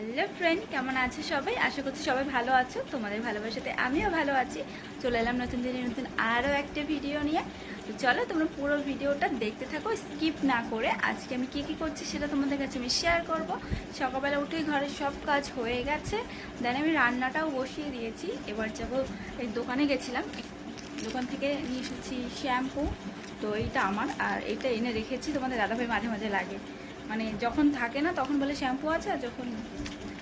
Hello friend, কেমন আছে সবাই? আশা করছি সবাই ভালো আছো। তোমাদের ভালোবাসাতে আমিও ভালো আছি। চলে এলাম নতুন দিনে নতুন আরও একটা ভিডিও নিয়ে। তো চলো তোমরা পুরো ভিডিওটা দেখতে থাকো স্কিপ না করে। আজকে আমি কী কী করছি সেটা তোমাদের কাছে আমি শেয়ার করব। সকালবেলা উঠেই ঘরের সব কাজ হয়ে গেছে। দেন আমি রান্নাটাও বসিয়ে দিয়েছি। এবার যাব এই দোকানে গেছিলাম। দোকান থেকে নিয়ে এসেছি শ্যাম্পু। তো এইটা আমার, আর এটা এনে রেখেছি। তোমাদের দাদাভাই মাঝে মাঝে লাগে। মানে যখন থাকে না, তখন বলে শ্যাম্পু আছে আর যখন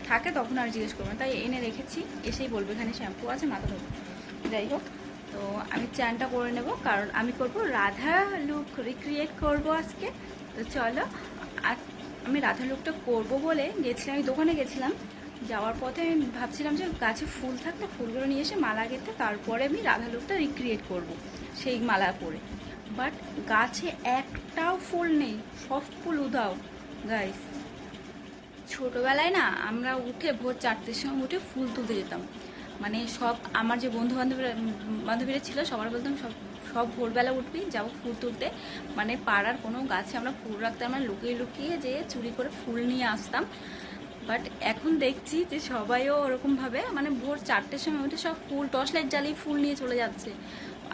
থাকে তখন আর জিজ্ঞেস করব না। তাই এনে রেখেছি, এসেই বলবে এখানে শ্যাম্পু আছে, মাথা ধরবো যাই হোক, তো আমি চ্যানটা করে নেব, কারণ আমি করব রাধা লুক রিক্রিয়েট করব আজকে। তো চলো আমি রাধা লুকটা করব বলে গেছিলাম, আমি দোকানে গেছিলাম। যাওয়ার পথে আমি ভাবছিলাম যে গাছে ফুল থাকলে ফুলগুলো নিয়ে এসে মালা গেঁথে তারপরে আমি রাধা লুকটা রিক্রিয়েট করব সেই মালা পরে। বাট গাছে একটাও ফুল নেই, সব ফুল উধাও। গাইস ছোটোবেলায় না আমরা উঠে ভোর চারটের সময় উঠে ফুল তুলতে যেতাম। মানে সব আমার যে বন্ধু বান্ধবীরা বান্ধবীরা ছিল, সবার বলতাম সব সব ভোরবেলা উঠবি, যাব ফুল তুলতে। মানে পাড়ার কোনো গাছে আমরা ফুল রাখতাম আমরা লুকিয়ে লুকিয়ে যে চুরি করে ফুল নিয়ে আসতাম। বাট এখন দেখছি যে সবাইও ওরকমভাবে মানে ভোর চারটের সময় উঠে সব ফুল, টর্চ লাইট জ্বালিয়ে ফুল নিয়ে চলে যাচ্ছে।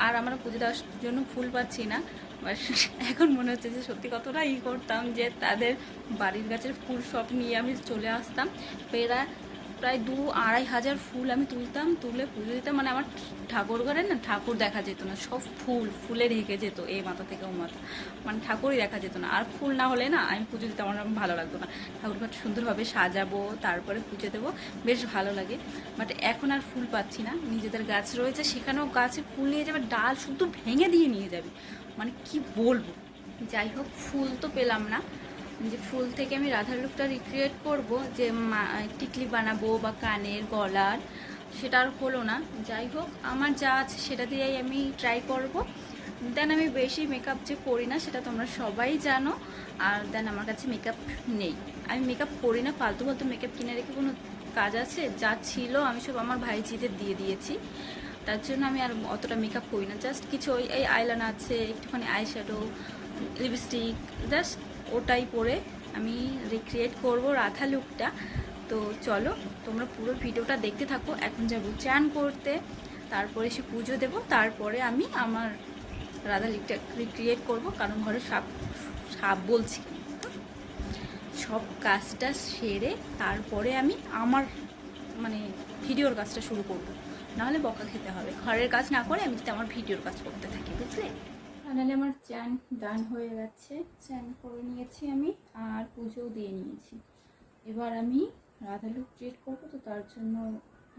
আর আমরা পুজো দেওয়ার জন্য ফুল পাচ্ছি না। এখন মনে হচ্ছে যে সত্যি কতটা ই করতাম যে তাদের বাড়ির গাছের ফুল সব নিয়ে আমি চলে আসতাম। পেরা প্রায় দু আড়াই হাজার ফুল আমি তুলতাম, তুলে পুজো দিতাম। মানে আমার ঠাকুর ঘরে না ঠাকুর দেখা যেত না, সব ফুল, ফুলে ঢেকে যেত এই মাথা থেকে ও মাথা। মানে ঠাকুরই দেখা যেত না। আর ফুল না হলে না আমি পুজো দিতে আমার ভালো লাগতো না। ঠাকুর ঘর সুন্দরভাবে সাজাবো, তারপরে পুজো দেবো, বেশ ভালো লাগে। বাট এখন আর ফুল পাচ্ছি না, নিজেদের গাছ রয়েছে, সেখানেও গাছে ফুল নিয়ে যাবে, ডাল শুধু ভেঙে দিয়ে নিয়ে যাবে। মানে কি বলব? যাই হোক, ফুল তো পেলাম না। যে ফুল থেকে আমি রাধার লুকটা রিক্রিয়েট করব, যে টিকলি বানাবো বা কানের, গলার, সেটা আর হলো না। যাই হোক, আমার যা আছে সেটা দিয়েই আমি ট্রাই করব। দেন আমি বেশি মেকআপ যে করি না, সেটা তোমরা সবাই জানো। আর দেন আমার কাছে মেকআপ নেই। আমি মেকআপ করি না, ফালতু ফালতু মেকআপ কিনে রেখে কোনো কাজ আছে? যা ছিল, আমি সব আমার ভাইজিদের দিয়ে দিয়েছি। তার জন্য আমি আর অতটা মেকআপ করি না। জাস্ট কিছু ওই, এই আইলান আছে, একটুখানি আই শ্যাডো লিপস্টিক জাস্ট ওটাই পরে আমি রিক্রিয়েট করব রাধা লুকটা তো চলো, তোমরা পুরো ভিডিওটা দেখতে থাকো। এখন যাব চান করতে, তারপরে সে পুজো দেব, তারপরে আমি আমার রাধা লুকটা রিক্রিয়েট করব, কারণ ঘরে সাপ সাপ বলছি। সব কাজটা সেরে তারপরে আমি আমার মানে ভিডিওর কাজটা শুরু করব। নাহলে বকা খেতে হবে। ঘরের কাজ না করে আমি যদি আমার ভিডিওর কাজ করতে থাকি, বুঝলে? ফাইনালি আমার চ্যান ডান হয়ে গেছে। চ্যান করে নিয়েছি আমি আর পুজোও দিয়ে নিয়েছি। এবার আমি রাধা লুক ক্রিয়েট করব, তো তার জন্য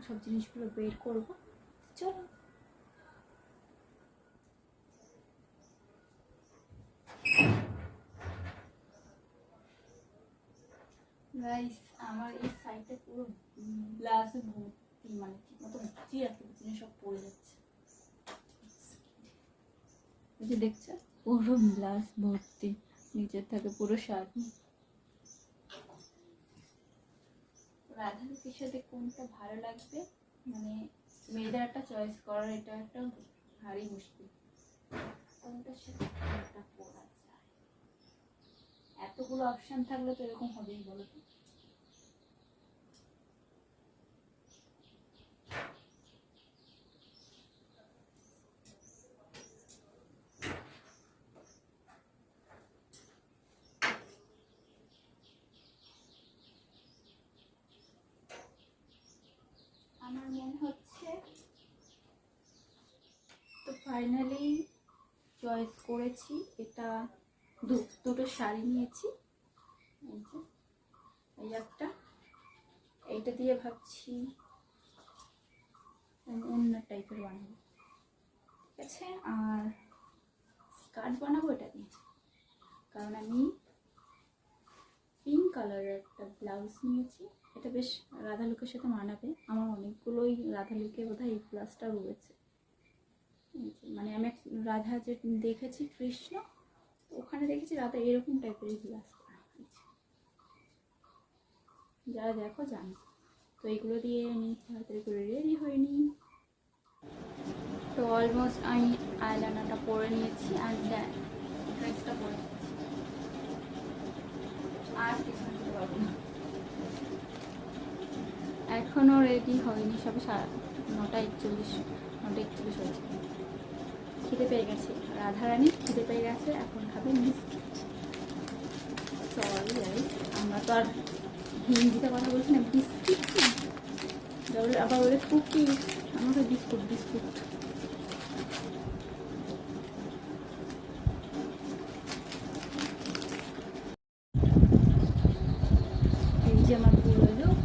সব জিনিসগুলো বের করব। চলো। আমার এই সাইডটা পুরো গ্লাসে ভর্তি মানে ঠিক মতো বুঝিয়ে রাখতে পারছি সব পড়ে যাচ্ছে। যে দেখছ, পুরো গ্লাস ভর্তি নিচের থাকে পুরো শাড়ি রাধালুকের সাথে কোনটা ভালো লাগবে? মানে মেয়েদের একটা চয়েস করার এটা একটা ভারী মুশকিল। কোনটার সাথে কোনটা পরা যায়? এতগুলো অপশন থাকলে তো এরকম হবেই, বলো তো আমার মনে হচ্ছে তো ফাইনালি চয়েস করেছি। এটা দুটো শাড়ি নিয়েছি। এই যে, এই একটা। এইটা দিয়ে ভাবছি অন্য টাইপের বানাবো। ঠিক আছে? আর স্কার্ট বানাবো এটা দিয়ে। কারণ আমি পিঙ্ক কালারের একটা ব্লাউজ নিয়েছি। এটা বেশ রাধালুকের সাথে মানাবে। আমার অনেকগুলোই রাধালুকে বোধহয় এই ব্লাউজটা রয়েছে। মানে আমি রাধা যে দেখেছি কৃষ্ণ, ওখানে দেখেছি রাধা এরকম টাইপের হয়েছে যারা দেখো জানো। তো এগুলো দিয়ে আমি তাড়াতাড়ি করে রেডি হয়ে নিই। তো অলমোস্ট আমি আইলাইনারটা পরে নিয়েছি আর ড্রেসটা পরে নিয়েছি। আর কিছু পারব না। এখনও রেডি হয়নি, সবে সাড়ে নটা একচল্লিশ নটা একচল্লিশ হয়েছে। খিদে পেয়ে গেছে। রাধারানী খিদে পেয়ে গেছে, এখন খাবে বিস্কিট। সরি আমরা তো আর হিন্দিতে কথা বলছি না, বিস্কিট। আবার ওদের কুকিজ। আমাকে বিস্কুট বিস্কুট এই যে আমার পুরো লোক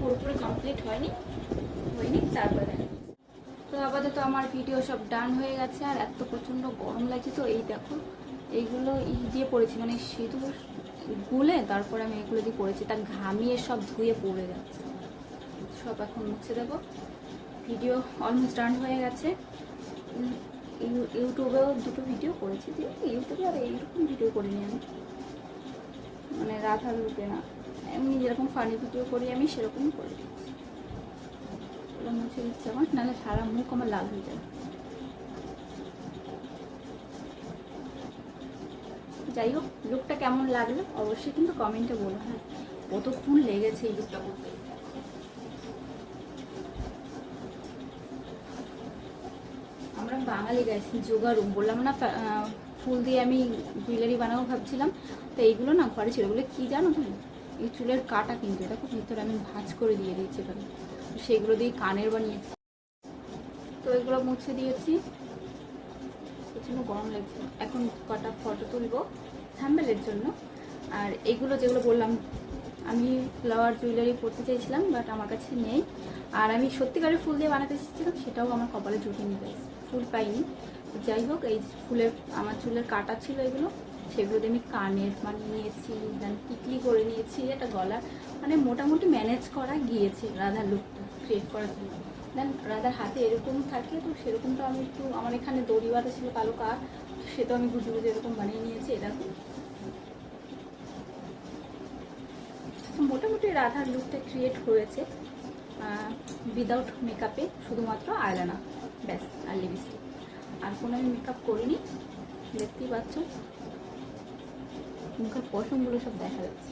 পুরোপুরি কমপ্লিট হয়নি হয়নি, তারপরে তো আপাতত আমার ভিডিও সব ডান হয়ে গেছে, আর এত প্রচণ্ড গরম লাগছে তো, এই দেখো, এইগুলো ই দিয়ে পড়েছি মানে সিঁদুর গুলে তারপরে আমি এগুলো দিয়ে পড়েছি তার ঘামিয়ে সব ধুয়ে পড়ে যাচ্ছে। সব এখন মুছে দেবো। ভিডিও অলমোস্ট ডান হয়ে গেছে। ইউটিউবেও দুটো ভিডিও করেছি যে ইউটিউবে আর এইরকম ভিডিও করিনি আমি। মানে রাধার রূপে না। এমনি যেরকম ফানি ভিডিও করি আমি, সেরকমই করে। দিচ্ছি মুছে দিচ্ছে আমার, নাহলে সারা মুখ আমার লাল হয়ে যাবে। যাই হোক লুকটা কেমন লাগল অবশ্যই কিন্তু কমেন্টে বলো হ্যাঁ। কতক্ষণ লেগেছে এই লুকটা করতে? আমরা বাঙালি গাইছি জোগাড়ু বললাম না ফুল দিয়ে আমি জুয়েলারি বানাবো ভাবছিলাম। তো এইগুলো না ঘরে ছিল ওগুলো কী জানো তুমি? এই চুলের কাটা কিন্তু দেখো ভিতরে আমি ভাঁজ করে দিয়ে দিয়েছি এখানে। সেগুলো দিয়ে কানের বানিয়েছি। তো এগুলো মুছে দিয়েছি। প্রচণ্ড গরম লাগছে। এখন কটা ফটো তুলবো থ্যাম্বেলের জন্য। আর এগুলো যেগুলো বললাম, আমি ফ্লাওয়ার জুয়েলারি পরতে চাইছিলাম বাট আমার কাছে নেই। আর আমি সত্যিকারের ফুল দিয়ে বানাতে চেয়েছিলাম সেটাও আমার কপালে জুটে গেছে ফুল পাইনি। যাই হোক, এই ফুলের, আমার চুলের কাটা ছিল এগুলো। সেগুলো আমি কানের বানিয়ে নিয়েছি দেন টিকলি করে নিয়েছি একটা গলা মানে মোটামুটি ম্যানেজ করা গিয়েছে রাধার লুকটা ক্রিয়েট করার জন্য। দেন রাধার হাতে এরকম থাকে, তো সেরকমটা আমি একটু, আমার এখানে দড়ি বাঁধা ছিল কালো কাক সে তো আমি গুজে গুজে এরকম বানিয়ে নিয়েছি এরকম তো। মোটামুটি রাধার লুকটা ক্রিয়েট হয়েছে উইদাউট মেকআপে শুধুমাত্র আয়লানা ব্যাস, আর লিপস্টিক আর কোনো আমি মেকআপ করিনি, দেখতেই পাচ্ছ। মুখের পশমগুলো সব দেখা যাচ্ছে।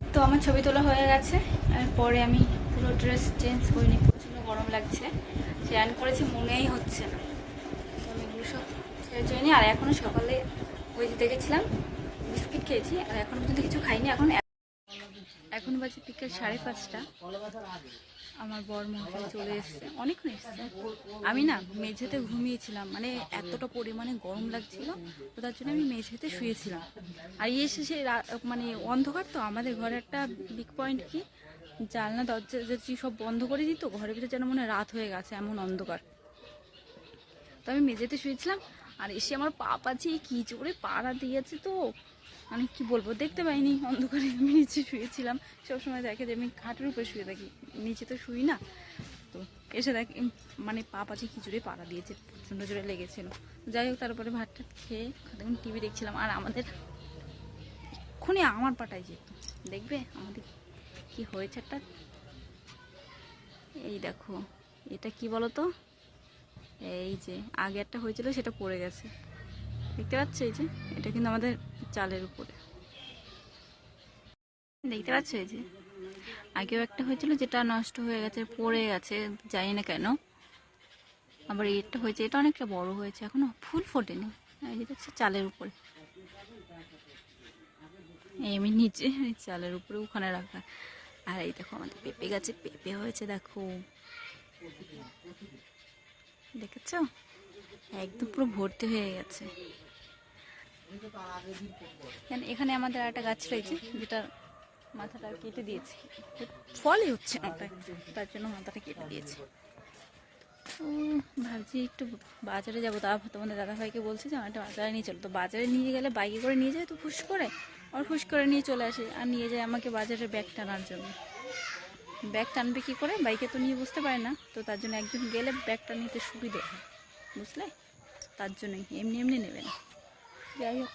তো আমার ছবি তোলা হয়ে গেছে পরে আমি পুরো ড্রেস চেঞ্জ করে নিই। প্রচণ্ড গরম লাগছে স্নান করেছি, মনেই হচ্ছে না। তো আমি এগুলো সব ছেড়ে চড়ে আর এখনও সকালে ওই যে দেখেছিলাম বিস্কিট খেয়েছি, আর এখন পর্যন্ত কিছু খাইনি, এখন এখন বাজে বিকেল সাড়ে পাঁচটা। আমার বর মহাশয় চলে এসছে। অনেকক্ষণ এসছে। আমি না মেঝেতে ঘুমিয়েছিলাম মানে এতটা পরিমাণে গরম লাগছিল তো তার জন্য আমি মেঝেতে শুয়েছিলাম। আর এসে সে মানে অন্ধকার তো, আমাদের ঘরে একটা বিগ পয়েন্ট কি? জানলা, দরজা যদি সব বন্ধ করে দিত, ঘরের ভিতরে যেন মনে রাত হয়ে গেছে, এমন অন্ধকার। তো আমি মেঝেতে শুয়েছিলাম আর এসে আমার পা পাচ্ছে কি জোরে পাড়া দিয়েছে তো মানে কি বলব, দেখতে পাইনি, অন্ধকারে আমি নিচে শুয়েছিলাম। সবসময় দেখে যে আমি খাটের উপরে শুয়ে থাকি, নিচে তো শুই না। তো এসে দেখ মানে পা পাচ্ছে কি জোরে পাড়া দিয়েছে প্রচণ্ড জোরে লেগেছিল। যাই হোক, তারপরে ভাতটা খেয়ে তখন টিভি দেখছিলাম। আর আমাদের এক্ষুনি আমার পাটায় যেত। দেখবে আমাদের কি হয়েছে একটা? এই দেখো, এটা কি বলো তো এই যে, আগে একটা হয়েছিল, সেটা পড়ে গেছে। দেখতে পাচ্ছ এই যে, এটা কিন্তু আমাদের চালের উপরে। দেখতে পাচ্ছ এই যে, আগেও একটা হয়েছিল, যেটা নষ্ট হয়ে গেছে, পড়ে গেছে, জানি না কেন। আবার এটা হয়েছে, এটা অনেকটা বড় হয়েছে এখনও, ফুল ফোটেনি। এই যে দেখছ, চালের উপরে। এমনি নিচে চালের উপরে ওখানে রাখা। আর এই দেখো, আমাদের পেঁপে গাছে পেঁপে হয়েছে, দেখো। দেখেছ? একদম পুরো ভর্তি হয়ে গেছে। এখানে- আমাদের একটা গাছ রয়েছে, যেটা মাথাটা কেটে দিয়েছে। ফলই হচ্ছে না তার জন্য মাথাটা কেটে দিয়েছে। ভাবছি একটু বাজারে যাব। তা তোমাদের দাদাভাইকে বলছি যে, আমার একটা বাজারে নিয়ে চলো। তো বাজারে নিয়ে গেলে বাইকে করে নিয়ে যায় তো ফুস করে? আর ফুস করে নিয়ে চলে আসে। আর নিয়ে যায় আমাকে বাজারে ব্যাগ টানার জন্য। ব্যাগ টানবে কী করে? বাইকে তো নিয়ে বুঝতে পারে না। তো তার জন্য একজন গেলে ব্যাগটা নিতে সুবিধে হয়। বুঝলে? তার জন্যই, এমনি এমনি নেবে না যাই হোক।